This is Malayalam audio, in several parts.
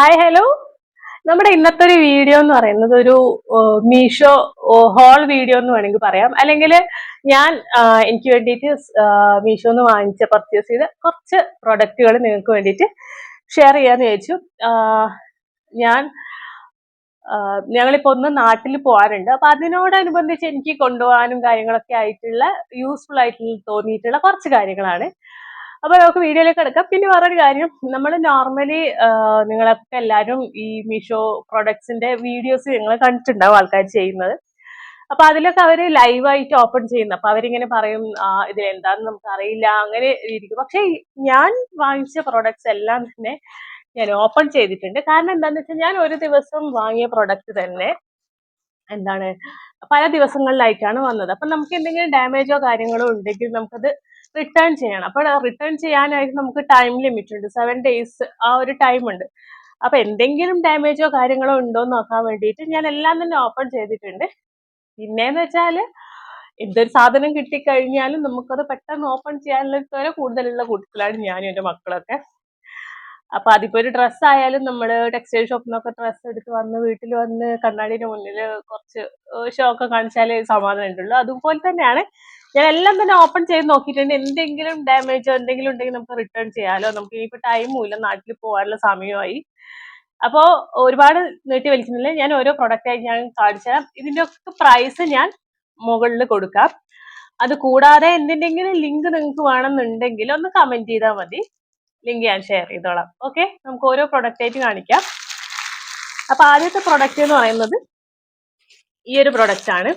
ഹായ് ഹലോ നമ്മുടെ ഇന്നത്തെ ഒരു വീഡിയോ എന്ന് പറയുന്നത് ഒരു മീഷോ ഹോൾ വീഡിയോ എന്ന് വേണമെങ്കിൽ പറയാം. അല്ലെങ്കിൽ ഞാൻ എനിക്ക് വേണ്ടിയിട്ട് മീഷോ എന്ന് വാങ്ങിച്ച പർച്ചേസ് ചെയ്ത കുറച്ച് പ്രൊഡക്റ്റുകൾ നിങ്ങൾക്ക് വേണ്ടിയിട്ട് ഷെയർ ചെയ്യാന്ന് ചോദിച്ചു ഞാൻ ഞങ്ങളിപ്പോ ഒന്ന് നാട്ടിൽ പോകാനുണ്ട് അപ്പൊ അതിനോടനുബന്ധിച്ച് എനിക്ക് കൊണ്ടുപോകാനും കാര്യങ്ങളൊക്കെ ആയിട്ടുള്ള യൂസ്ഫുൾ ആയിട്ട് തോന്നിയിട്ടുള്ള കുറച്ച് കാര്യങ്ങളാണ്. അപ്പൊ നമുക്ക് വീഡിയോയിലേക്ക് കിടക്കാം. പിന്നെ വേറൊരു കാര്യം നമ്മൾ നോർമലി നിങ്ങളൊക്കെ എല്ലാവരും ഈ മീഷോ പ്രൊഡക്ട്സിന്റെ വീഡിയോസ് നിങ്ങൾ കണ്ടിട്ടുണ്ടാവും ആൾക്കാർ ചെയ്യുന്നത്. അപ്പൊ അതിലൊക്കെ അവർ ലൈവായിട്ട് ഓപ്പൺ ചെയ്യുന്നു. അപ്പൊ അവരിങ്ങനെ പറയും ഇതിൽ എന്താന്ന് നമുക്ക് അറിയില്ല അങ്ങനെ ഇരിക്കും. പക്ഷെ ഞാൻ വാങ്ങിച്ച പ്രൊഡക്ട്സ് എല്ലാം തന്നെ ഞാൻ ഓപ്പൺ ചെയ്തിട്ടുണ്ട്. കാരണം എന്താന്ന് വെച്ചാൽ ഞാൻ ഒരു ദിവസം വാങ്ങിയ പ്രൊഡക്റ്റ് തന്നെ എന്താണ് പല ദിവസങ്ങളിലായിട്ടാണ് വന്നത്. അപ്പൊ നമുക്ക് എന്തെങ്കിലും ഡാമേജോ കാര്യങ്ങളോ ഉണ്ടെങ്കിൽ നമുക്കത് റിട്ടേൺ ചെയ്യണം. അപ്പോൾ റിട്ടേൺ ചെയ്യാനായിട്ട് നമുക്ക് ടൈം ലിമിറ്റ് ഉണ്ട്. സെവൻ ഡേയ്സ് ആ ഒരു ടൈം ഉണ്ട്. അപ്പൊ എന്തെങ്കിലും ഡാമേജോ കാര്യങ്ങളോ ഉണ്ടോ എന്ന് നോക്കാൻ വേണ്ടിയിട്ട് ഞാൻ എല്ലാം തന്നെ ഓപ്പൺ ചെയ്തിട്ടുണ്ട്. പിന്നെന്ന് വെച്ചാൽ എന്തൊരു സാധനം കിട്ടിക്കഴിഞ്ഞാലും നമുക്കത് പെട്ടെന്ന് ഓപ്പൺ ചെയ്യാനുള്ള പോലെ കൂടുതലുള്ള കൂട്ടത്തിലാണ് ഞാനും എന്റെ മക്കളൊക്കെ. അപ്പൊ അതിപ്പോ ഒരു ഡ്രസ്സ് ആയാലും നമ്മൾ ടെക്സ്റ്റൈൽ ഷോപ്പിൽ നിന്നൊക്കെ ഡ്രസ്സ് എടുത്ത് വന്ന് വീട്ടിൽ വന്ന് കണ്ണാടിയുടെ മുന്നിൽ കുറച്ച് ഷോ ഒക്കെ കാണിച്ചാലേ സമാധാനം ഉണ്ടുള്ളൂ അതുപോലെ തന്നെയാണ് ഞാൻ എല്ലാം തന്നെ ഓപ്പൺ ചെയ്ത് നോക്കിയിട്ടുണ്ട്. എന്തെങ്കിലും ഡാമേജോ എന്തെങ്കിലും ഉണ്ടെങ്കിൽ നമുക്ക് റിട്ടേൺ ചെയ്യാലോ. നമുക്ക് ഇനിയിപ്പോ ടൈമും ഇല്ല. നാട്ടിൽ പോകാനുള്ള സമയമായി. അപ്പോൾ ഒരുപാട് നീട്ടി വലിക്കുന്നില്ല. ഞാൻ ഓരോ പ്രൊഡക്റ്റ് ആയി ഞാൻ കാണിച്ചു ഇതിന്റെ ഒക്കെ പ്രൈസ് ഞാൻ മുകളിൽ കൊടുക്കാം. അത് കൂടാതെ എന്തിന്റെങ്കിലും ലിങ്ക് നിങ്ങൾക്ക് വേണമെന്നുണ്ടെങ്കിൽ ഒന്ന് കമന്റ് ചെയ്താൽ മതി. ലിങ്ക് ഞാൻ ഷെയർ ചെയ്തോളാം. ഓക്കെ നമുക്ക് ഓരോ പ്രൊഡക്റ്റ് ആയിട്ട് കാണിക്കാം. അപ്പൊ ആദ്യത്തെ പ്രൊഡക്റ്റ് എന്ന് പറയുന്നത് ഈ ഒരു പ്രൊഡക്റ്റ് ആണ്.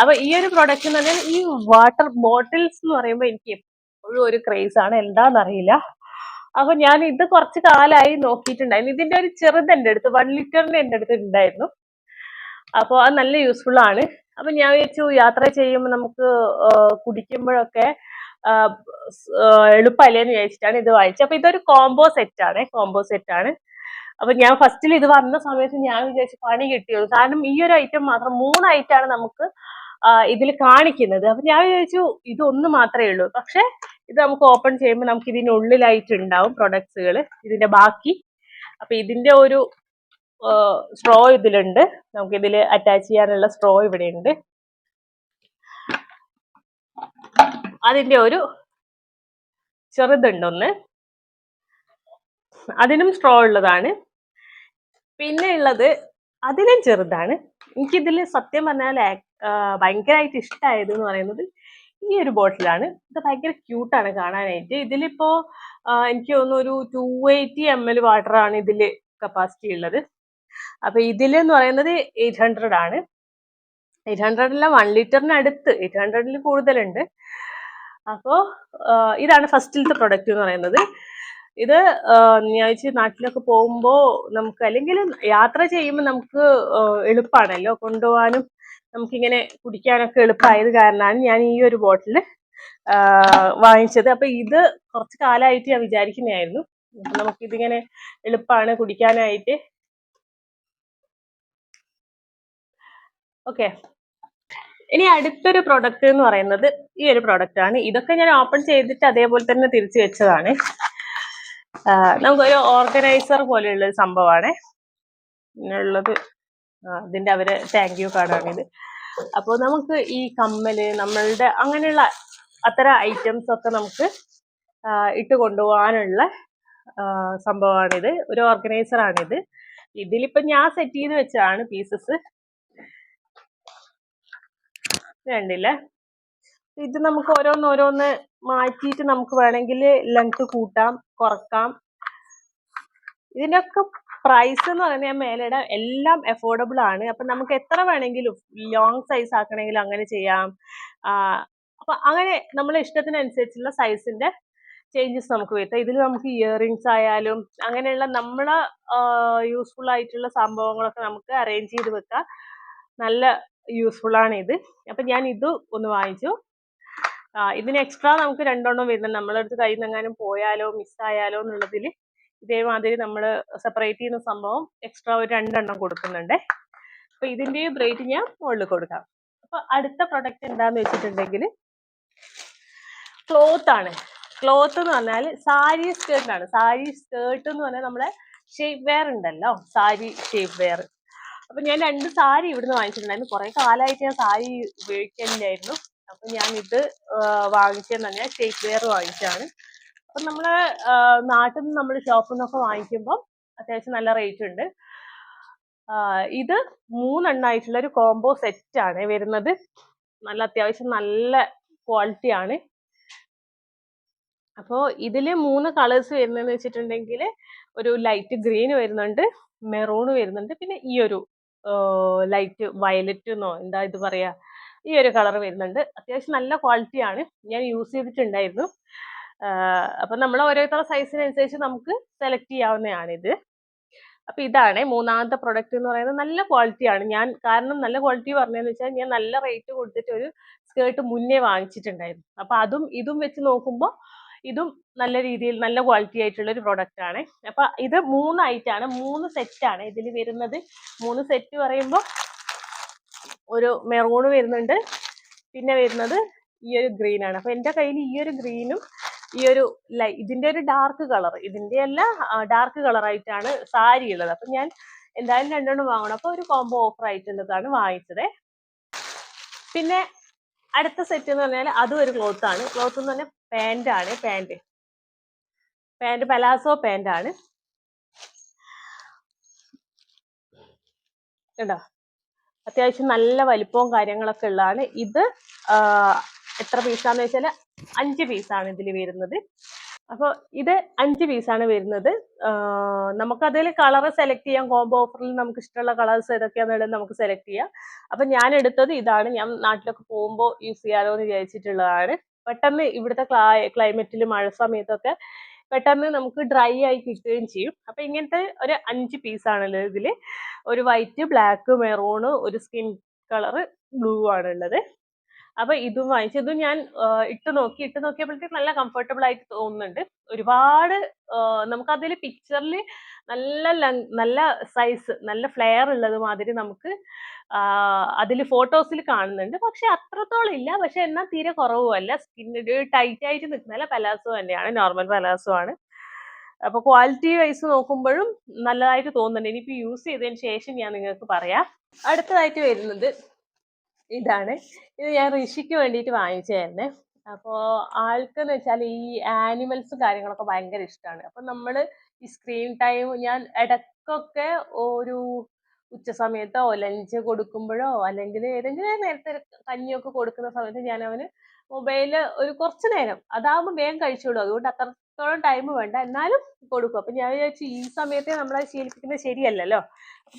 അപ്പൊ ഈ ഒരു പ്രൊഡക്റ്റ് എന്ന് പറഞ്ഞാൽ ഈ വാട്ടർ ബോട്ടിൽസ് എന്ന് പറയുമ്പോൾ എനിക്ക് എപ്പോഴും ഒരു ക്രേസ് ആണ്. എന്താണെന്നറിയില്ല അപ്പൊ ഞാൻ ഇത് കുറച്ച് കാലമായി നോക്കിയിട്ടുണ്ടായിരുന്നു. ഇതിന്റെ ഒരു ചെറുത് എന്റെ അടുത്ത് വൺ ലിറ്ററിന്റെ എന്റെ അടുത്ത് ഉണ്ടായിരുന്നു. അപ്പോൾ അത് നല്ല യൂസ്ഫുൾ ആണ്. അപ്പൊ ഞാൻ വിചാരിച്ചു യാത്ര ചെയ്യുമ്പോൾ നമുക്ക് കുടിക്കുമ്പോഴൊക്കെ ആ, എന്ന് വിചാരിച്ചിട്ടാണ് ഇത് വാങ്ങിച്ചത്. അപ്പൊ ഇതൊരു കോംബോ സെറ്റ് ആണ് കോംബോ സെറ്റ് ആണ്. അപ്പൊ ഞാൻ ഫസ്റ്റിൽ ഇത് വന്ന സമയത്ത് ഞാൻ വിചാരിച്ചു പണി കിട്ടിയത് കാരണം ഈ ഒരു ഐറ്റം മാത്രം മൂന്ന് ഐറ്റം ആണ് നമുക്ക് ഇതിൽ കാണിക്കുന്നത്. അപ്പൊ ഞാൻ വിചാരിച്ചു ഇത് ഒന്ന് മാത്രമേ ഉള്ളൂ. പക്ഷെ ഇത് നമുക്ക് ഓപ്പൺ ചെയ്യുമ്പോൾ നമുക്ക് ഇതിനുള്ളിലായിട്ട് ഉണ്ടാവും പ്രൊഡക്ട്സുകൾ ഇതിന്റെ ബാക്കി. അപ്പൊ ഇതിന്റെ ഒരു സ്ട്രോ ഇതിലുണ്ട്. നമുക്ക് ഇതിൽ അറ്റാച്ച് ചെയ്യാനുള്ള സ്ട്രോ ഇവിടെ ഉണ്ട് അതിന്റെ ഒരു ചെറുതുണ്ടൊന്ന് അതിനും സ്ട്രോ ഉള്ളതാണ്. പിന്നെ ഉള്ളത് അതിലും ചെറുതാണ്. എനിക്കിതിൽ സത്യം പറഞ്ഞാൽ ഭയങ്കരമായിട്ട് ഇഷ്ടമായത് എന്ന് പറയുന്നത് ഈ ഒരു ബോട്ടിലാണ്. ഇത് ഭയങ്കര ക്യൂട്ടാണ് കാണാനായിട്ട്. ഇതിലിപ്പോ എനിക്ക് തോന്നുന്നു ഒരു two eighty M L water ആണ് ഇതിൽ കപ്പാസിറ്റി ഉള്ളത്. അപ്പൊ ഇതിൽ എന്ന് പറയുന്നത് എയ്റ്റ് ഹൺഡ്രഡ് ആണ്. എയ്റ്റ് ഹൺഡ്രഡിലെ വൺ ലിറ്ററിന് അടുത്ത് എയ്റ്റ് ഹൺഡ്രഡിൽ കൂടുതലുണ്ട്. അപ്പോ ആ, ഇതാണ് ഫസ്റ്റിലത്തെ പ്രൊഡക്റ്റ് എന്ന് പറയുന്നത്. ഇത് ഞാൻ നാട്ടിലൊക്കെ പോകുമ്പോ നമുക്ക് അല്ലെങ്കിൽ യാത്ര ചെയ്യുമ്പോൾ നമുക്ക് എളുപ്പമാണല്ലോ കൊണ്ടുപോകാനും നമുക്കിങ്ങനെ കുടിക്കാനൊക്കെ എളുപ്പമായത് കാരണമാണ് ഞാൻ ഈ ഒരു ബോട്ടിൽ വാങ്ങിച്ചത്. അപ്പൊ ഇത് കുറച്ച് കാലമായിട്ട് ഞാൻ വിചാരിക്കുന്നതായിരുന്നു. അപ്പൊ നമുക്കിതിങ്ങനെ എളുപ്പമാണ് കുടിക്കാനായിട്ട്. ഓക്കെ ഇനി അടുത്തൊരു പ്രൊഡക്റ്റ് എന്ന് പറയുന്നത് ഈ ഒരു പ്രൊഡക്റ്റ് ആണ്. ഇതൊക്കെ ഞാൻ ഓപ്പൺ ചെയ്തിട്ട് അതേപോലെ തന്നെ തിരിച്ചു വെച്ചതാണ്. നമുക്കൊരു ഓർഗനൈസർ പോലെയുള്ള ഒരു സംഭവമാണ്. ഉള്ളത് ഇതിന്റെ അവരെ താങ്ക് യു കാർഡാണ് ഇത്. അപ്പോൾ നമുക്ക് ഈ കമ്മൽ നമ്മളുടെ അങ്ങനെയുള്ള അത്തരം ഐറ്റംസ് ഒക്കെ നമുക്ക് ഇട്ട് കൊണ്ടുപോകാനുള്ള സംഭവമാണിത്. ഒരു ഓർഗനൈസർ ആണിത്. ഇതിലിപ്പോ ഞാൻ സെറ്റ് ചെയ്ത് വെച്ചാണ് പീസസ് വേണ്ടില്ലേ ഇത് നമുക്ക് ഓരോന്ന് ഓരോന്ന് മാറ്റിയിട്ട് നമുക്ക് വേണമെങ്കിൽ ലെങ്ത് കൂട്ടാം കുറക്കാം. ഇതിനൊക്കെ പ്രൈസ് എന്ന് പറയുന്നത് മേലെയുടെ എല്ലാം അഫോർഡബിൾ ആണ്. അപ്പൊ നമുക്ക് എത്ര വേണമെങ്കിലും ലോങ് സൈസ് ആക്കണമെങ്കിലും അങ്ങനെ ചെയ്യാം. അപ്പൊ അങ്ങനെ നമ്മളെ ഇഷ്ടത്തിനനുസരിച്ചുള്ള സൈസിന്റെ ചേഞ്ചസ് നമുക്ക് വരുത്താം. ഇതിൽ നമുക്ക് ഇയറിങ്സ് ആയാലും അങ്ങനെയുള്ള നമ്മളെ യൂസ്ഫുൾ ആയിട്ടുള്ള സംഭവങ്ങളൊക്കെ നമുക്ക് അറേഞ്ച് ചെയ്ത് വെക്കാം. നല്ല യൂസ്ഫുൾ ആണ് ഇത്. അപ്പൊ ഞാൻ ഇത് ഒന്ന് വാങ്ങിച്ചു. ഇതിന് എക്സ്ട്രാ നമുക്ക് രണ്ടെണ്ണം വരുന്നുണ്ട്. നമ്മളെ അടുത്ത് കയ്യിൽ നിന്നെങ്ങാനും പോയാലോ മിസ്സായാലോ എന്നുള്ളതിൽ ഇതേമാതിരി നമ്മൾ സെപ്പറേറ്റ് ചെയ്യുന്ന സംഭവം എക്സ്ട്രാ ഒരു രണ്ടെണ്ണം കൊടുക്കുന്നുണ്ട്. അപ്പൊ ഇതിന്റെയും റേറ്റ് ഞാൻ മുകളിൽ കൊടുക്കാം. അപ്പൊ അടുത്ത പ്രൊഡക്റ്റ് എന്താന്ന് വെച്ചിട്ടുണ്ടെങ്കിൽ ക്ലോത്ത് ആണ്. ക്ലോത്ത് എന്ന് പറഞ്ഞാൽ സാരി സ്കേർട്ട് ആണ്. സാരി സ്കേർട്ട് എന്ന് പറഞ്ഞാൽ നമ്മുടെ ഷേപ്പ് വെയർ ഉണ്ടല്ലോ. സാരി ഷേപ്പ് വെയർ അപ്പൊ ഞാൻ രണ്ട് സാരി ഇവിടുന്ന് വാങ്ങിച്ചിട്ടുണ്ടായിരുന്നു. കുറെ കാലമായിട്ട് ഞാൻ സാരി ഉപയോഗിക്കുന്നില്ലായിരുന്നു അപ്പൊ ഞാൻ ഇത് വാങ്ങിച്ചതെന്ന് പറഞ്ഞാൽ ഷേപ്പ് വെയർ വാങ്ങിച്ചാണ് അപ്പൊ നമ്മൾ നാട്ടിൽ നിന്ന് നമ്മൾ ഷോപ്പിൽ നിന്നൊക്കെ വാങ്ങിക്കുമ്പോൾ അത്യാവശ്യം നല്ല റേറ്റ് ഉണ്ട്. ഇത് മൂന്നെണ്ണായിട്ടുള്ള ഒരു കോംബോ സെറ്റ് ആണ് വരുന്നത്. നല്ല അത്യാവശ്യം നല്ല ക്വാളിറ്റി ആണ്. അപ്പോൾ ഇതിൽ മൂന്ന് കളേഴ്സ് വരുന്നതെന്ന് വെച്ചിട്ടുണ്ടെങ്കിൽ ഒരു ലൈറ്റ് ഗ്രീൻ വരുന്നുണ്ട് മെറൂൺ വരുന്നുണ്ട് പിന്നെ ഈ ഒരു ലൈറ്റ് വയലറ്റ് എന്നോ എന്താ ഇത് പറയാ ഈ ഒരു കളർ വരുന്നുണ്ട്. അത്യാവശ്യം നല്ല ക്വാളിറ്റിയാണ് ഞാൻ യൂസ് ചെയ്തിട്ടുണ്ടായിരുന്നു. അപ്പൊ നമ്മൾ ഓരോരുത്തരുടെ സൈസിനനുസരിച്ച് നമുക്ക് സെലക്ട് ചെയ്യാവുന്നതാണ് ഇത് അപ്പൊ ഇതാണ് മൂന്നാമത്തെ പ്രൊഡക്റ്റ് എന്ന് പറയുന്നത്. നല്ല ക്വാളിറ്റിയാണ് ഞാൻ കാരണം നല്ല ക്വാളിറ്റി പറഞ്ഞതെന്ന് വെച്ചാൽ ഞാൻ നല്ല റേറ്റ് കൊടുത്തിട്ട് ഒരു സ്കേർട്ട് മുന്നേ വാങ്ങിച്ചിട്ടുണ്ടായിരുന്നു. അപ്പൊ അതും ഇതും വെച്ച് നോക്കുമ്പോൾ ഇതും നല്ല രീതിയിൽ നല്ല ക്വാളിറ്റി ആയിട്ടുള്ള ഒരു പ്രൊഡക്റ്റ് ആണ്. അപ്പൊ ഇത് മൂന്ന് ഐറ്റാണ് മൂന്ന് സെറ്റ് ആണ് ഇതിൽ വരുന്നത്. മൂന്ന് സെറ്റ് പറയുമ്പോൾ ഒരു മെറൂണ് വരുന്നുണ്ട്. പിന്നെ വരുന്നത് ഈ ഒരു ഗ്രീൻ ആണ്. അപ്പൊ എന്റെ കയ്യിൽ ഈ ഒരു ഗ്രീനും ഈ ഒരു ലൈ ഇതിന്റെ ഒരു ഡാർക്ക് കളർ ഇതിന്റെ അല്ല ഡാർക്ക് കളറായിട്ടാണ് സാരി ഉള്ളത്. അപ്പൊ ഞാൻ എന്തായാലും രണ്ടെണ്ണം വാങ്ങണം. അപ്പൊ ഒരു കോംബോ ഓഫർ ആയിട്ടുള്ളതാണ് വാങ്ങിച്ചത്. പിന്നെ അടുത്ത സെറ്റ് എന്ന് പറഞ്ഞാൽ അതും ഒരു ക്ലോത്ത് ആണ്. ക്ലോത്ത് എന്ന് പറഞ്ഞാൽ പാന്റ് ആണ് പാന്റ് പാന്റ് പലാസോ പാന്റ് ആണ്. കണ്ടോ? അത്യാവശ്യം നല്ല വലിപ്പവും കാര്യങ്ങളൊക്കെ ഉള്ളതാണ്. ഇത് എത്ര പീസാന്ന് വെച്ചാൽ അഞ്ച് പീസാണ് ഇതിൽ വരുന്നത്. അപ്പോൾ ഇത് അഞ്ച് പീസാണ് വരുന്നത്. നമുക്കതിൽ കളർ സെലക്ട് ചെയ്യാം. കോംബോ ഓഫറിൽ നമുക്ക് ഇഷ്ടമുള്ള കളേഴ്സ് ഏതൊക്കെയാണെന്നുള്ളത് നമുക്ക് സെലക്ട് ചെയ്യാം. അപ്പം ഞാൻ എടുത്തത് ഇതാണ്. ഞാൻ നാട്ടിലൊക്കെ പോകുമ്പോൾ യൂസ് ചെയ്യാലോ എന്ന് വിചാരിച്ചിട്ടുള്ളതാണ്. പെട്ടെന്ന് ഇവിടുത്തെ ക്ലൈമറ്റിൽ മഴ സമയത്തൊക്കെ പെട്ടെന്ന് നമുക്ക് ഡ്രൈ ആയി കിട്ടുകയും ചെയ്യും. അപ്പൊ ഇങ്ങനത്തെ ഒരു അഞ്ച് പീസാണുള്ളത് ഇതിൽ ഒരു വൈറ്റ് ബ്ലാക്ക് മെറൂണ് ഒരു സ്കിൻ കളറ് ബ്ലൂ ആണുള്ളത്. അപ്പൊ ഇതും വാങ്ങിച്ചു. ഇതും ഞാൻ ഇട്ട് നോക്കി ഇട്ട് നോക്കിയപ്പോഴത്തേക്ക് നല്ല കംഫർട്ടബിൾ ആയിട്ട് തോന്നുന്നുണ്ട്. ഒരുപാട് നമുക്ക് അതിൽ പിക്ചറിൽ നല്ല നല്ല സൈസ് നല്ല ഫ്ലെയർ ഉള്ളത് മാതിരി നമുക്ക് അതിൽ ഫോട്ടോസിൽ കാണുന്നുണ്ട്. പക്ഷെ അത്രത്തോളം ഇല്ല. പക്ഷെ എന്നാൽ തീരെ കുറവുമല്ല. സ്കിന്നിന് ടൈറ്റ് ആയിട്ട് നിൽക്കുന്നല്ല പലാസോ തന്നെയാണ്. നോർമൽ പലാസോ ആണ്. അപ്പൊ ക്വാളിറ്റി വൈസ് നോക്കുമ്പോഴും നല്ലതായിട്ട് തോന്നുന്നുണ്ട്. ഇനിയിപ്പോ യൂസ് ചെയ്തതിന് ശേഷം ഞാൻ നിങ്ങൾക്ക് പറയാം. അടുത്തതായിട്ട് വരുന്നത് ഇതാണ്. ഇത് ഞാൻ ഋഷിക്ക് വേണ്ടിയിട്ട് വാങ്ങിച്ചായിരുന്നു അപ്പോൾ ആൾക്കെന്ന് വെച്ചാൽ ഈ ആനിമൽസ് കാര്യങ്ങളൊക്കെ ഭയങ്കര ഇഷ്ടമാണ് അപ്പം നമ്മൾ ഈ സ്ക്രീൻ ടൈം ഞാൻ ഇടക്കൊക്കെ ഒരു ഉച്ച സമയത്തോ ലഞ്ച് കൊടുക്കുമ്പോഴോ അല്ലെങ്കിൽ ഏതെങ്കിലും നേരത്തെ കഞ്ഞിയൊക്കെ കൊടുക്കുന്ന സമയത്ത് ഞാൻ അവന് മൊബൈൽ ഒരു കുറച്ച് നേരം അതാകുമ്പോൾ വേഗം കഴിച്ചോളൂ അതുകൊണ്ട് അത്രത്തോളം ടൈം വേണ്ട. എന്നാലും കൊടുക്കും. അപ്പൊ ഞാൻ വിചാരിച്ചു ഈ സമയത്തെ നമ്മളെ ശീലിപ്പിക്കുന്നത് ശരിയല്ലല്ലോ.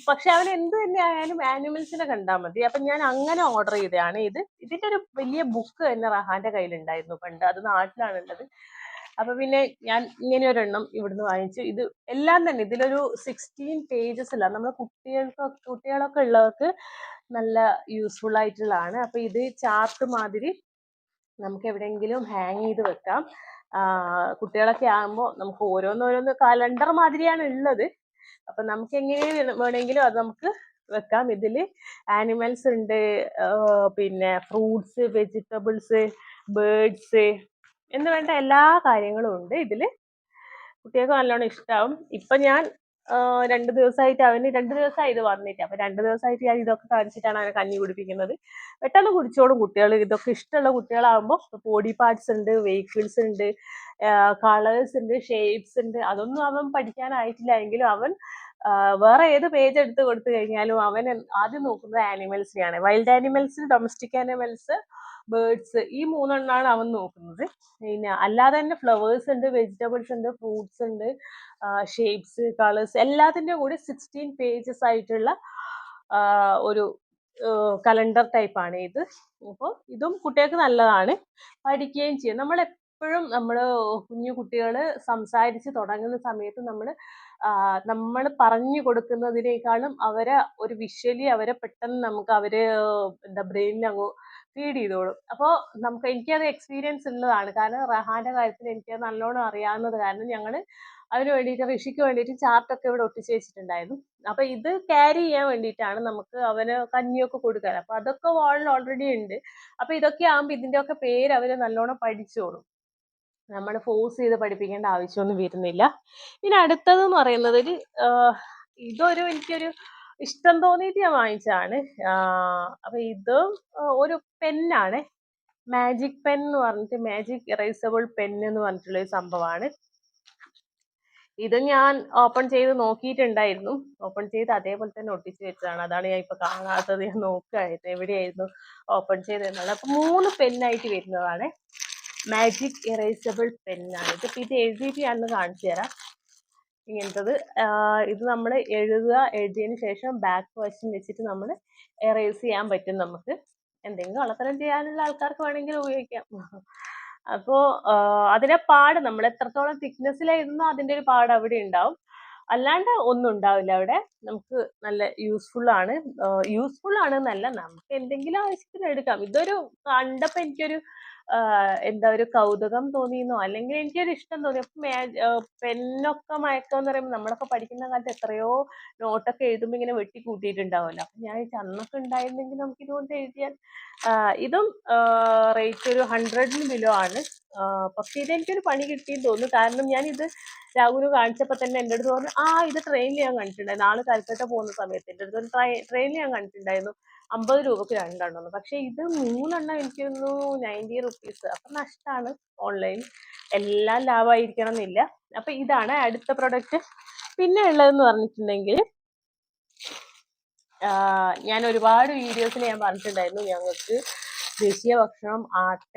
പക്ഷെ അവൻ എന്ത് തന്നെ ആയാലും ആനിമൽസിനെ കണ്ടാൽ മതി. അപ്പൊ ഞാൻ അങ്ങനെ ഓർഡർ ചെയ്തതാണ്. ഇത് ഇതിന്റെ ഒരു വലിയ ബുക്ക് തന്നെ റഹാന്റെ കയ്യിലുണ്ടായിരുന്നു പണ്ട്. അത് നാട്ടിലാണ് ഉള്ളത് അപ്പൊ പിന്നെ ഞാൻ ഇങ്ങനെ ഒരെണ്ണം ഇവിടുന്ന് വാങ്ങിച്ചു. ഇത് എല്ലാം തന്നെ ഇതിലൊരു സിക്സ്റ്റീൻ പേജസ് അല്ല നമ്മുടെ കുട്ടികൾക്ക് കുട്ടികളൊക്കെ ഉള്ളവർക്ക് നല്ല യൂസ്ഫുൾ ആയിട്ടുള്ളതാണ്. അപ്പൊ ഇത് ചാർട്ട് മാതിരി നമുക്ക് എവിടെയെങ്കിലും ഹാങ് ചെയ്ത് വെക്കാം. കുട്ടികളൊക്കെ ആകുമ്പോൾ നമുക്ക് ഓരോന്നോരോന്ന് കലണ്ടർ മാതിരിയാണ് ഉള്ളത്. അപ്പൊ നമുക്ക് എങ്ങനെ വേണമെങ്കിലും അത് നമുക്ക് വെക്കാം. ഇതിൽ ആനിമൽസ് ഉണ്ട് പിന്നെ ഫ്രൂട്ട്സ് വെജിറ്റബിൾസ് ബേർഡ്സ് എന്ന് വേണ്ട എല്ലാ കാര്യങ്ങളും ഉണ്ട്. ഇതിൽ കുട്ടികൾക്ക് നല്ലോണം ഇഷ്ടമാവും ഇപ്പൊ ഞാൻ രണ്ട് ദിവസമായിട്ട് അവന് രണ്ട് ദിവസമായി ഇത് വന്നിട്ട്. അപ്പൊ രണ്ട് ദിവസമായിട്ട് ഞാൻ ഇതൊക്കെ കാണിച്ചിട്ടാണ് അവനെ കഞ്ഞി കുടിപ്പിക്കുന്നത്. പെട്ടെന്ന് കുടിച്ചോളും കുട്ടികൾ ഇതൊക്കെ ഇഷ്ടമുള്ള കുട്ടികളാകുമ്പോൾ ബോഡി പാർട്സ് ഉണ്ട് വെഹിക്കിൾസ് ഉണ്ട് കളേഴ്സ് ഉണ്ട് ഷേപ്സ് ഉണ്ട്. അതൊന്നും അവൻ പഠിക്കാനായിട്ടില്ല. എങ്കിലും അവൻ വേറെ ഏത് പേജ് എടുത്ത് കൊടുത്തു കഴിഞ്ഞാലും അവൻ ആദ്യം നോക്കുന്നത് ആനിമൽസിനെയാണ് wild animals domestic animals birds ഈ മൂന്നെണ്ണമാണ് അവൻ നോക്കുന്നത്. പിന്നെ അല്ലാതെ തന്നെ ഫ്ലവേഴ്സ് ഉണ്ട് വെജിറ്റബിൾസ് ഉണ്ട് ഫ്രൂട്ട്സ് ഉണ്ട് ഷേപ്സ് കളേഴ്സ് എല്ലാത്തിന്റെ കൂടി സിക്സ്റ്റീൻ പേജസ് ആയിട്ടുള്ള ഒരു കലണ്ടർ ടൈപ്പാണ് ഇത്. അപ്പോൾ ഇതും കുട്ടികൾക്ക് നല്ലതാണ്. പഠിക്കുകയും ചെയ്യും. നമ്മൾ എപ്പോഴും നമ്മൾ കുഞ്ഞു കുട്ടികൾ സംസാരിച്ച് തുടങ്ങുന്ന സമയത്ത് നമ്മൾ നമ്മൾ പറഞ്ഞു കൊടുക്കുന്നതിനേക്കാളും അവരെ ഒരു വിഷ്വലി അവരെ പെട്ടെന്ന് നമുക്ക് അവർ എന്താ ബ്രെയിനിൽ അങ്ങ് ഫീഡ് ചെയ്തോളും. അപ്പോൾ നമുക്ക് എനിക്കത് എക്സ്പീരിയൻസ് ഉള്ളതാണ്. കാരണം റഹാന്റെ കാര്യത്തിൽ എനിക്ക് നല്ലോണം അറിയാവുന്നത് കാരണം ഞങ്ങൾ അതിന് വേണ്ടിയിട്ട് ഋഷിക്ക് വേണ്ടിയിട്ട് ചാർട്ടൊക്കെ ഇവിടെ ഒട്ടിച്ചു വെച്ചിട്ടുണ്ടായിരുന്നു. അപ്പൊ ഇത് ക്യാരി ചെയ്യാൻ വേണ്ടിയിട്ടാണ് നമുക്ക് അവന് കഞ്ഞിയൊക്കെ കൊടുക്കാൻ. അപ്പൊ അതൊക്കെ വാളിൽ ഓൾറെഡി ഉണ്ട്. അപ്പൊ ഇതൊക്കെ ആകുമ്പോൾ ഇതിന്റെ ഒക്കെ പേര് അവർ നല്ലോണം പഠിച്ചോളും. നമ്മൾ ഫോഴ്സ് ചെയ്ത് പഠിപ്പിക്കേണ്ട ആവശ്യമൊന്നും വരുന്നില്ല. ഇനി അടുത്തതെന്ന് പറയുന്നത് ഒരു ഇതൊരു എനിക്കൊരു ഇഷ്ടം തോന്നിയിട്ട് ഞാൻ വാങ്ങിച്ചതാണ്. അപ്പൊ ഇത് ഒരു പെന്നാണ്. മാജിക് പെൻ എന്ന് പറഞ്ഞിട്ട് മാജിക് ഇറേസബിൾ പെൻ എന്ന് പറഞ്ഞിട്ടുള്ള ഒരു സംഭവമാണ്. ഇത് ഞാൻ ഓപ്പൺ ചെയ്ത് നോക്കിയിട്ടുണ്ടായിരുന്നു. ഓപ്പൺ ചെയ്ത് അതേപോലെ തന്നെ ഒട്ടിച്ച് വെച്ചതാണ്. അതാണ് ഞാൻ ഇപ്പൊ കാണാത്തത്. ഞാൻ നോക്കുകയായിരുന്നു എവിടെയായിരുന്നു ഓപ്പൺ ചെയ്തതെന്നുള്ളത്. അപ്പൊ മൂന്ന് പെന്നായിട്ട് വരുന്നതാണ്. മാജിക് ഇറേസബിൾ പെന്നാണ് ഇത് ഇത് എഴുതിയിട്ട് ഞാൻ കാണിച്ചു തരാം. ഇങ്ങനത്തത്. ഇത് നമ്മൾ എഴുതുക എഴുതിയതിന് ശേഷം ബാക്ക് വശം വെച്ചിട്ട് നമ്മൾ എറേസ് ചെയ്യാൻ പറ്റും നമുക്ക്. എന്തെങ്കിലും കള്ളത്തരം ചെയ്യാനുള്ള ആൾക്കാർക്ക് വേണമെങ്കിൽ ഉപയോഗിക്കാം. അപ്പോൾ അതിനെ പാട്. നമ്മൾ എത്രത്തോളം thickness എഴുതുന്നോ അതിന്റെ ഒരു പാട് അവിടെ ഉണ്ടാവും. അല്ലാണ്ട് ഒന്നും ഉണ്ടാവില്ല അവിടെ. നമുക്ക് നല്ല യൂസ്ഫുൾ ആണ്. യൂസ്ഫുൾ ആണ് എന്നല്ല. നമുക്ക് എന്തെങ്കിലും ആവശ്യത്തിന് എടുക്കാം. ഇതൊരു കണ്ടപ്പോൾ എനിക്കൊരു എന്താ ഒരു കൗതുകം തോന്നിയെന്നോ അല്ലെങ്കിൽ എനിക്കൊരു ഇഷ്ടം തോന്നി. അപ്പൊ പെന്നൊക്കെ മയക്കം എന്ന് പറയുമ്പോൾ നമ്മളൊക്കെ പഠിക്കുന്ന കാലത്ത് എത്രയോ നോട്ടൊക്കെ എഴുതുമ്പോൾ ഇങ്ങനെ വെട്ടി കൂട്ടിയിട്ടുണ്ടാവുമല്ലോ അപ്പൊ ഞാൻ അന്നൊക്കെ ഉണ്ടായിരുന്നെങ്കിൽ നമുക്ക് ഇതുകൊണ്ട് എഴുതിയാൽ ഇതും റേറ്റ് ഒരു ഹൺഡ്രഡിന് ബിലോ ആണ്. പക്ഷേ ഇത് എനിക്കൊരു പണി കിട്ടിയെന്ന് തോന്നുന്നു. കാരണം ഞാൻ ഇത് രാഹുൽ കാണിച്ചപ്പോ തന്നെ എന്റെ അടുത്ത് പറഞ്ഞു ആ ഇത് ട്രെയിനിൽ ഞാൻ കണ്ടിട്ടുണ്ടായിരുന്നു. ആൾ കൽക്കട്ട പോകുന്ന സമയത്ത് എന്റെ അടുത്ത് ട്രെയിനിൽ ഞാൻ കണ്ടിട്ടുണ്ടായിരുന്നു. അമ്പത് രൂപക്ക് രണ്ടെണ്ണം പക്ഷെ ഇത് മൂന്നെണ്ണം എനിക്ക് തോന്നുന്നു നയന്റി റുപ്പീസ്. അപ്പൊ നഷ്ടമാണ് ഓൺലൈൻ. എല്ലാം ലാഭമായിരിക്കണം എന്നില്ല അപ്പൊ ഇതാണ് അടുത്ത പ്രൊഡക്റ്റ്. പിന്നെ ഉള്ളതെന്ന് പറഞ്ഞിട്ടുണ്ടെങ്കിൽ ഞാൻ ഒരുപാട് വീഡിയോസിൽ ഞാൻ പറഞ്ഞിട്ടുണ്ടായിരുന്നു ഞങ്ങൾക്ക് ദേശീയ ഭക്ഷണം ആട്ട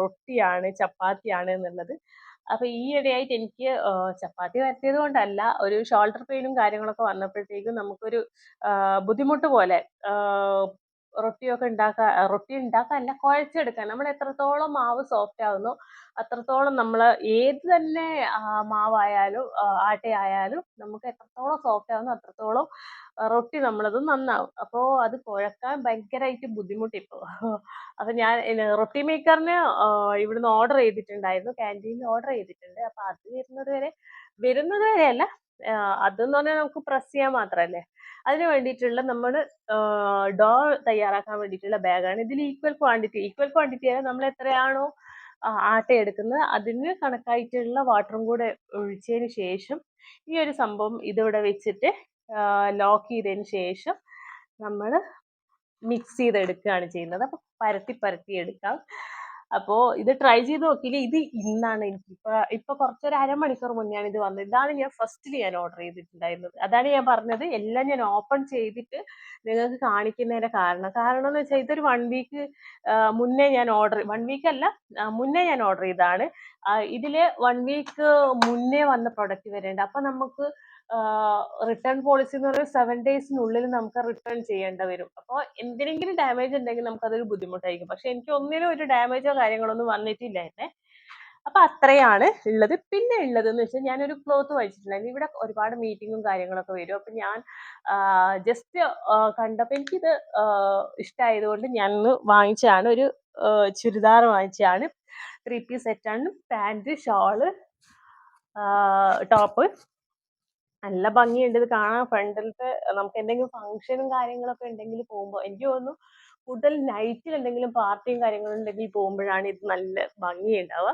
റൊട്ടിയാണ് ചപ്പാത്തിയാണ് എന്നുള്ളത്. അപ്പൊ ഇടയായിട്ട് എനിക്ക് ചപ്പാത്തി വരട്ടിയത് കൊണ്ടല്ല ഒരു ഷോൾഡർ പെയിനും കാര്യങ്ങളൊക്കെ വന്നപ്പോഴത്തേക്കും നമുക്കൊരു ബുദ്ധിമുട്ട് പോലെ റൊട്ടിയൊക്കെ ഉണ്ടാക്കാൻ റൊട്ടി ഉണ്ടാക്കാനല്ല കുഴച്ചെടുക്കാൻ. നമ്മൾ എത്രത്തോളം മാവ് സോഫ്റ്റ് ആവുന്നു അത്രത്തോളം നമ്മൾ ഏത് തന്നെ മാവായാലും ആട്ടയായാലും നമുക്ക് എത്രത്തോളം സോഫ്റ്റ് ആവുന്നു അത്രത്തോളം റൊട്ടി നമ്മളത് നന്നാവും. അപ്പോൾ അത് കുഴക്കാൻ ഭയങ്കരമായിട്ട് ബുദ്ധിമുട്ടി ഇപ്പോൾ അപ്പൊ ഞാൻ റൊട്ടി മേക്കറിന് ഇവിടുന്ന് ഓർഡർ ചെയ്തിട്ടുണ്ടായിരുന്നു. ക്യാന്റീനിൽ ഓർഡർ ചെയ്തിട്ടുണ്ട്. അപ്പൊ അത് വരുന്നത് വരെ വരുന്നത് വരെയല്ല അല്ല അതെന്ന് പറഞ്ഞാൽ നമുക്ക് പ്രസ് ചെയ്യാൻ മാത്രമല്ലേ. അതിന് വേണ്ടിയിട്ടുള്ള നമ്മൾ ഡോ തയ്യാറാക്കാൻ വേണ്ടിയിട്ടുള്ള ബാഗാണ്. ഇതിൽ ഈക്വൽ ക്വാണ്ടിറ്റി ഈക്വൽ ക്വാണ്ടിറ്റി ആയാൽ നമ്മൾ എത്രയാണോ ആട്ട എടുക്കുന്നത് അതിന് കണക്കായിട്ടുള്ള വാട്ടറും കൂടെ ഒഴിച്ചതിന് ശേഷം ഈ ഒരു സംഭവം ഇതിവിടെ വെച്ചിട്ട് ലോക്ക് ചെയ്തതിന് ശേഷം നമ്മൾ മിക്സ് ചെയ്തെടുക്കുകയാണ് ചെയ്യുന്നത്. അപ്പോൾ പരത്തി പരത്തി എടുക്കാം. അപ്പോൾ ഇത് ട്രൈ ചെയ്ത് നോക്കിയില്ല ഇത് ഇന്നാണ് എനിക്ക് ഇപ്പൊ ഇപ്പൊ കുറച്ചൊരു അരമണിക്കൂർ മുന്നെയാണ് ഇത് വന്നത്. ഇതാണ് ഞാൻ ഫസ്റ്റിൽ ഞാൻ ഓർഡർ ചെയ്തിട്ടുണ്ടായിരുന്നത്. അതാണ് ഞാൻ പറഞ്ഞത്. എല്ലാം ഞാൻ ഓപ്പൺ ചെയ്തിട്ട് നിങ്ങൾക്ക് കാണിക്കുന്നതിന്റെ കാരണം. കാരണം എന്ന് വെച്ചാൽ ഇതൊരു വൺ വീക്ക് മുന്നേ ഞാൻ ഓർഡർ വൺ വീക്ക് അല്ല മുന്നേ ഞാൻ ഓർഡർ ചെയ്തതാണ്. ഇതിൽ വൺ വീക്ക് മുന്നേ വന്ന പ്രൊഡക്റ്റ് വരുന്നുണ്ട് അപ്പൊ നമുക്ക് റിട്ടേൺ പോളിസി എന്ന് പറയുന്നത് സെവൻ ഡേയ്സിനുള്ളിൽ നമുക്ക് റിട്ടേൺ ചെയ്യേണ്ട വരും. അപ്പോൾ എന്തിനെങ്കിലും ഡാമേജ് ഉണ്ടെങ്കിൽ നമുക്ക് അതൊരു ബുദ്ധിമുട്ടായിരിക്കും. പക്ഷെ എനിക്ക് ഒന്നിനും ഒരു ഡാമേജോ കാര്യങ്ങളൊന്നും വന്നിട്ടില്ല എന്നെ. അപ്പൊ അത്രയാണ് ഉള്ളത്. പിന്നെ ഉള്ളത് എന്ന് വെച്ചാൽ ഞാനൊരു ക്ലോത്ത് വായിച്ചിട്ടുണ്ടായിരുന്നു ഇവിടെ ഒരുപാട് മീറ്റിങ്ങും കാര്യങ്ങളൊക്കെ വരും. അപ്പൊ ഞാൻ ജസ്റ്റ് കണ്ടപ്പോൾ എനിക്കിത് ഇഷ്ടമായതുകൊണ്ട് ഞാൻ ഒന്ന് വാങ്ങിച്ചാണ് ഒരു ചുരിദാർ വാങ്ങിച്ചതാണ്. ത്രീ പീസ് സെറ്റാണ് പാന്റ് ഷാൾ ടോപ്പ് നല്ല ഭംഗിയുണ്ട്. ഇത് കാണാൻ ഫ്രണ്ടിലത്തെ നമുക്ക് എന്തെങ്കിലും ഫംഗ്ഷനും കാര്യങ്ങളൊക്കെ ഉണ്ടെങ്കിൽ പോകുമ്പോൾ എനിക്ക് തോന്നുന്നു കൂടുതൽ നൈറ്റിൽ എന്തെങ്കിലും പാർട്ടിയും കാര്യങ്ങളും ഉണ്ടെങ്കിൽ പോകുമ്പോഴാണ് ഇത് നല്ല ഭംഗിയുണ്ടാവുക.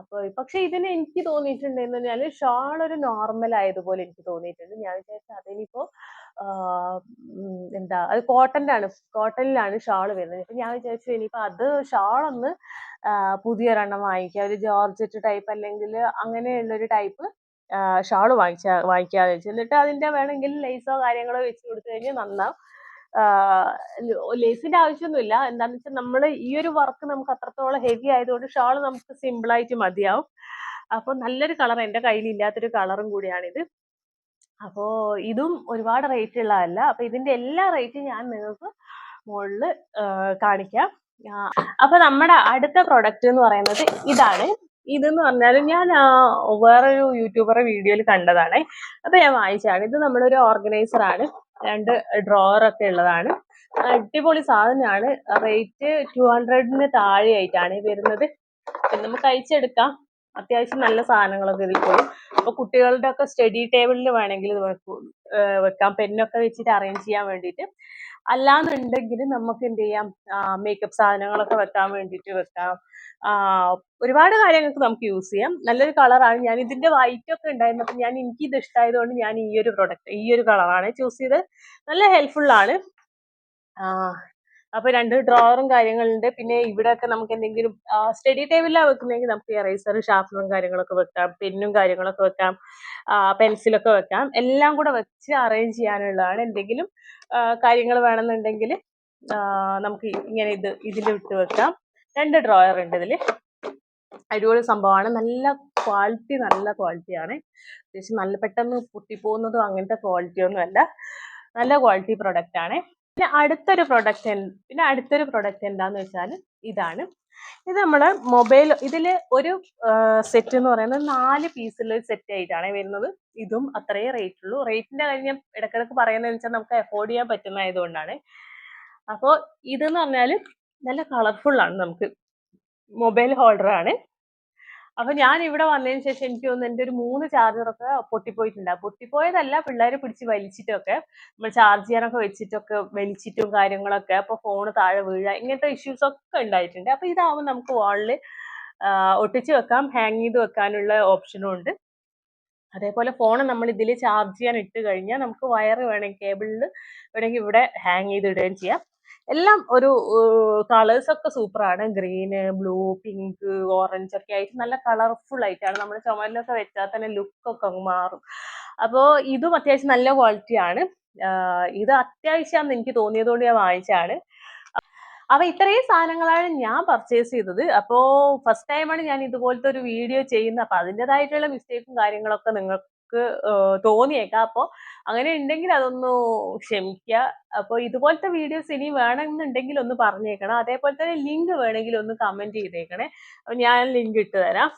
അപ്പോൾ പക്ഷെ ഇതിന് എനിക്ക് തോന്നിയിട്ടുണ്ട് എന്ന് ഷാൾ ഒരു നോർമൽ ആയതുപോലെ എനിക്ക് തോന്നിയിട്ടുണ്ട്. ഞാൻ വിചാരിച്ചു അതിനിപ്പോ എന്താ അത് കോട്ടന്റെ ആണ് കോട്ടണിലാണ് ഷാൾ വരുന്നത്. അപ്പൊ ഞാൻ വിചാരിച്ചു ഇനിയിപ്പോ അത് ഷാൾ ഒന്ന് പുതിയൊരെണ്ണം വാങ്ങിക്കുക ഒരു ജോർജറ്റ് ടൈപ്പ് അല്ലെങ്കിൽ അങ്ങനെയുള്ള ഒരു ടൈപ്പ് ഷാൾ വാങ്ങിച്ച വാങ്ങിക്കാന്ന് വെച്ചു. എന്നിട്ട് അതിന്റെ വേണമെങ്കിൽ ലേസോ കാര്യങ്ങളോ വെച്ച് കൊടുത്തു കഴിഞ്ഞാൽ നന്നാവും. ലേസിന്റെ ആവശ്യമൊന്നുമില്ല. എന്താന്ന് വെച്ചാൽ നമ്മൾ ഈ ഒരു വർക്ക് നമുക്ക് അത്രത്തോളം ഹെവി ആയതുകൊണ്ട് ഷാൾ നമുക്ക് സിമ്പിൾ ആയിട്ട് മതിയാവും. അപ്പൊ നല്ലൊരു കളർ എന്റെ കയ്യിൽ ഇല്ലാത്തൊരു കളറും കൂടിയാണിത്. അപ്പോ ഇതും ഒരുപാട് റേറ്റ് ഉള്ളതല്ല. അപ്പൊ ഇതിന്റെ എല്ലാ റേറ്റും ഞാൻ നിങ്ങൾക്ക് മുകളിൽ കാണിക്കാം. അപ്പൊ നമ്മുടെ അടുത്ത പ്രൊഡക്റ്റ് എന്ന് പറയുന്നത് ഇതാണ്. ഇതെന്ന് പറഞ്ഞാൽ ഞാൻ വേറൊരു യൂട്യൂബറെ വീഡിയോയിൽ കണ്ടതാണ്. അപ്പൊ ഞാൻ വാങ്ങിച്ചതാണ് ഇത് നമ്മളൊരു ഓർഗനൈസർ ആണ്. രണ്ട് ഡ്രോവർ ഒക്കെ ഉള്ളതാണ്. അടിപൊളി സാധനമാണ്. റേറ്റ് ടു ഹൺഡ്രഡിന് താഴെയായിട്ടാണ് വരുന്നത്. പിന്നെ നമുക്ക് അയച്ചെടുക്കാം അത്യാവശ്യം നല്ല സാധനങ്ങളൊക്കെ ഇതിൽ പോകും അപ്പൊ കുട്ടികളുടെ ഒക്കെ സ്റ്റഡി ടേബിളിൽ വേണമെങ്കിൽ ഇത് വെക്കാം പെന്നൊക്കെ വെച്ചിട്ട് അറേഞ്ച് ചെയ്യാൻ വേണ്ടിയിട്ട്. അല്ലാന്നുണ്ടെങ്കിൽ നമുക്ക് എന്ത് ചെയ്യാം മേക്കപ്പ് സാധനങ്ങളൊക്കെ വെക്കാൻ വേണ്ടിയിട്ട് വെക്കാം. ഒരുപാട് കാര്യങ്ങൾക്ക് നമുക്ക് യൂസ് ചെയ്യാം. നല്ലൊരു കളറാണ് ഞാൻ ഇതിന്റെ വൈറ്റ് ഒക്കെ അപ്പം ഞാൻ എനിക്ക് ഇത് ഇഷ്ടമായതുകൊണ്ട് ഞാൻ ഈ ഒരു പ്രൊഡക്റ്റ് ഈ ഒരു കളറാണ് ചൂസ് ചെയ്ത് നല്ല ഹെൽപ്ഫുൾ ആണ്. ആ, അപ്പൊ രണ്ട് ഡ്രോവറും കാര്യങ്ങളുണ്ട്. പിന്നെ ഇവിടെയൊക്കെ നമുക്ക് എന്തെങ്കിലും സ്റ്റഡി ടേബിളിലാണ് വെക്കുന്നതെങ്കിൽ നമുക്ക് എറേസർ ഷാർപ്പറും കാര്യങ്ങളൊക്കെ വെക്കാം. പെന്നും കാര്യങ്ങളൊക്കെ വെക്കാം. പെൻസിലൊക്കെ വെക്കാം. എല്ലാം കൂടെ വെച്ച് അറേഞ്ച് ചെയ്യാനുള്ളതാണ്. എന്തെങ്കിലും കാര്യങ്ങൾ വേണമെന്നുണ്ടെങ്കിൽ നമുക്ക് ഇങ്ങനെ ഇത് ഇതിൽ ഇട്ട് വെക്കാം. രണ്ട് ഡ്രോയർ ഉണ്ട് ഇതിൽ അടിപൊളി സംഭവമാണ്. നല്ല ക്വാളിറ്റി നല്ല ക്വാളിറ്റിയാണ് അത്യാവശ്യം നല്ല പെട്ടെന്ന് പൊട്ടിപ്പോകുന്നതും അങ്ങനത്തെ ക്വാളിറ്റി ഒന്നും അല്ല നല്ല ക്വാളിറ്റി പ്രൊഡക്റ്റ് ആണ്. പിന്നെ അടുത്തൊരു പ്രൊഡക്റ്റ് പിന്നെ അടുത്തൊരു പ്രൊഡക്റ്റ് എന്താന്ന് വെച്ചാൽ ഇതാണ്. ഇത് നമ്മൾ മൊബൈൽ ഇതിൽ ഒരു സെറ്റ് എന്ന് പറയുന്നത് നാല് പീസിലൊരു സെറ്റ് ആയിട്ടാണ് വരുന്നത്. ഇതും അത്രയേ റേറ്റ് ഉള്ളൂ. റേറ്റിന്റെ കാര്യം ഞാൻ ഇടക്കിടക്ക് പറയുന്നത് വെച്ചാൽ നമുക്ക് അഫോർഡ് ചെയ്യാൻ പറ്റുന്നതായതുകൊണ്ടാണ്. അപ്പോൾ ഇതെന്ന് പറഞ്ഞാൽ നല്ല കളർഫുൾ ആണ് നമുക്ക്. മൊബൈൽ ഹോൾഡർ ആണ്. അപ്പൊ ഞാൻ ഇവിടെ വന്നതിന് ശേഷം എനിക്ക് തോന്നുന്നു എന്റെ ഒരു മൂന്ന് ചാർജറൊക്കെ പൊട്ടിപ്പോയിട്ടുണ്ട്. പൊട്ടിപ്പോയതല്ല പിള്ളേർ പിടിച്ച് വലിച്ചിട്ടൊക്കെ നമ്മൾ ചാർജ് ചെയ്യാനൊക്കെ വെച്ചിട്ടൊക്കെ വലിച്ചിട്ടും കാര്യങ്ങളൊക്കെ അപ്പൊ ഫോൺ താഴെ വീഴുക ഇങ്ങനത്തെ ഇഷ്യൂസ് ഒക്കെ ഉണ്ടായിട്ടുണ്ട്. അപ്പൊ ഇതാവും നമുക്ക് വാളിൽ ഒട്ടിച്ച് വെക്കാം ഹാങ് ചെയ്ത് വെക്കാനുള്ള ഓപ്ഷനും ഉണ്ട്. അതേപോലെ ഫോൺ നമ്മൾ ഇതിൽ ചാർജ് ചെയ്യാൻ ഇട്ട് കഴിഞ്ഞാൽ നമുക്ക് വയർ വേണമെങ്കിൽ കേബിളിൽ വേണമെങ്കിൽ ഇവിടെ ഹാങ് ചെയ്ത് ഇടുകയും ചെയ്യാം. എല്ലാം ഒരു കളേഴ്സ് ഒക്കെ സൂപ്പറാണ് ഗ്രീന് ബ്ലൂ പിങ്ക് ഓറഞ്ച് ഒക്കെ ആയിട്ട് നല്ല കളർഫുൾ ആയിട്ടാണ്. നമ്മൾ ചുമലിലൊക്കെ വെച്ചാൽ തന്നെ ലുക്കൊക്കെ അങ്ങ് മാറും. അപ്പോൾ ഇതും അത്യാവശ്യം നല്ല ക്വാളിറ്റിയാണ് ഇത് അത്യാവശ്യമാണെന്ന് എനിക്ക് തോന്നിയതുകൊണ്ട് ഞാൻ വാങ്ങിച്ചാണ് അപ്പൊ ഇത്രയും സാധനങ്ങളാണ് ഞാൻ പർച്ചേസ് ചെയ്തത്. അപ്പോ ഫസ്റ്റ് ടൈമാണ് ഞാൻ ഇതുപോലത്തെ ഒരു വീഡിയോ ചെയ്യുന്നത്. അപ്പൊ അതിന്റെതായിട്ടുള്ള മിസ്റ്റേക്കും കാര്യങ്ങളൊക്കെ നിങ്ങൾക്ക് ഏഹ് തോന്നിയേക്കാം. അപ്പോൾ അങ്ങനെ ഉണ്ടെങ്കിൽ അതൊന്ന് ക്ഷമിക്കുക അപ്പോൾ ഇതുപോലത്തെ വീഡിയോസ് ഇനി വേണമെന്നുണ്ടെങ്കിൽ ഒന്ന് പറഞ്ഞേക്കണം. അതേപോലെ തന്നെ ലിങ്ക് വേണമെങ്കിൽ ഒന്ന് കമന്റ് ചെയ്തേക്കണേ. അപ്പൊ ഞാൻ ലിങ്ക് ഇട്ട് തരാം.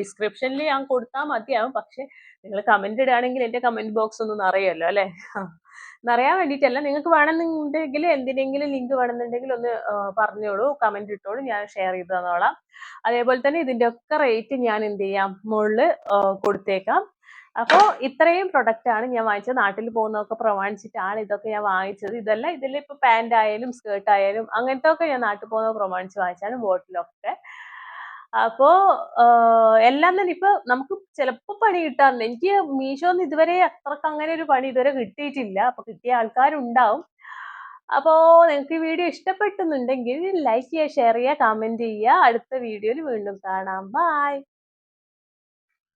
ഡിസ്ക്രിപ്ഷനിൽ ഞാൻ കൊടുത്താൽ മതിയാവും. പക്ഷേ നിങ്ങൾ കമന്റ് ഇടുകയാണെങ്കിൽ എന്റെ കമന്റ് ബോക്സ് ഒന്ന് നിറയുമല്ലോ അല്ലെ? നിറയാൻ വേണ്ടിയിട്ടല്ല. നിങ്ങൾക്ക് വേണമെന്നുണ്ടെങ്കിൽ എന്തിനെങ്കിലും ലിങ്ക് വേണമെന്നുണ്ടെങ്കിൽ ഒന്ന് പറഞ്ഞോളൂ. കമന്റ് ഇട്ടോളൂ. ഞാൻ ഷെയർ ചെയ്ത് തന്നോളാം. അതേപോലെ തന്നെ ഇതിന്റെ ഒക്കെ റേറ്റ് ഞാൻ എന്ത് ചെയ്യാം? മുകളിൽ കൊടുത്തേക്കാം. അപ്പോൾ ഇത്രയും പ്രൊഡക്റ്റ് ആണ് ഞാൻ വാങ്ങിച്ചത്. നാട്ടിൽ പോകുന്നതൊക്കെ പ്രമാണിച്ചിട്ടാണ് ഇതൊക്കെ ഞാൻ വാങ്ങിച്ചത്. ഇതല്ല ഇതിൽ ഇപ്പൊ പാന്റ് ആയാലും സ്കേർട്ട് ആയാലും അങ്ങനത്തെ ഒക്കെ ഞാൻ നാട്ടിൽ പോകുന്നത് പ്രമാണിച്ച് വാങ്ങിച്ചാണ് ബോട്ടിലൊക്കെ അപ്പോ എല്ലാം തന്നെ ഇപ്പൊ നമുക്ക് ചിലപ്പോ പണി കിട്ടാറുണ്ട് എനിക്ക് മീഷോന്ന് ഇതുവരെ അത്രയ്ക്ക് അങ്ങനെ ഒരു പണി ഇതുവരെ കിട്ടിയിട്ടില്ല. അപ്പൊ കിട്ടിയ ആൾക്കാരുണ്ടാവും. അപ്പോ നിങ്ങൾക്ക് ഈ വീഡിയോ ഇഷ്ടപ്പെട്ടെന്നുണ്ടെങ്കിൽ ലൈക്ക് ചെയ്യുക ഷെയർ ചെയ്യുക കമന്റ് ചെയ്യുക. അടുത്ത വീഡിയോയിൽ വീണ്ടും കാണാം. ബൈ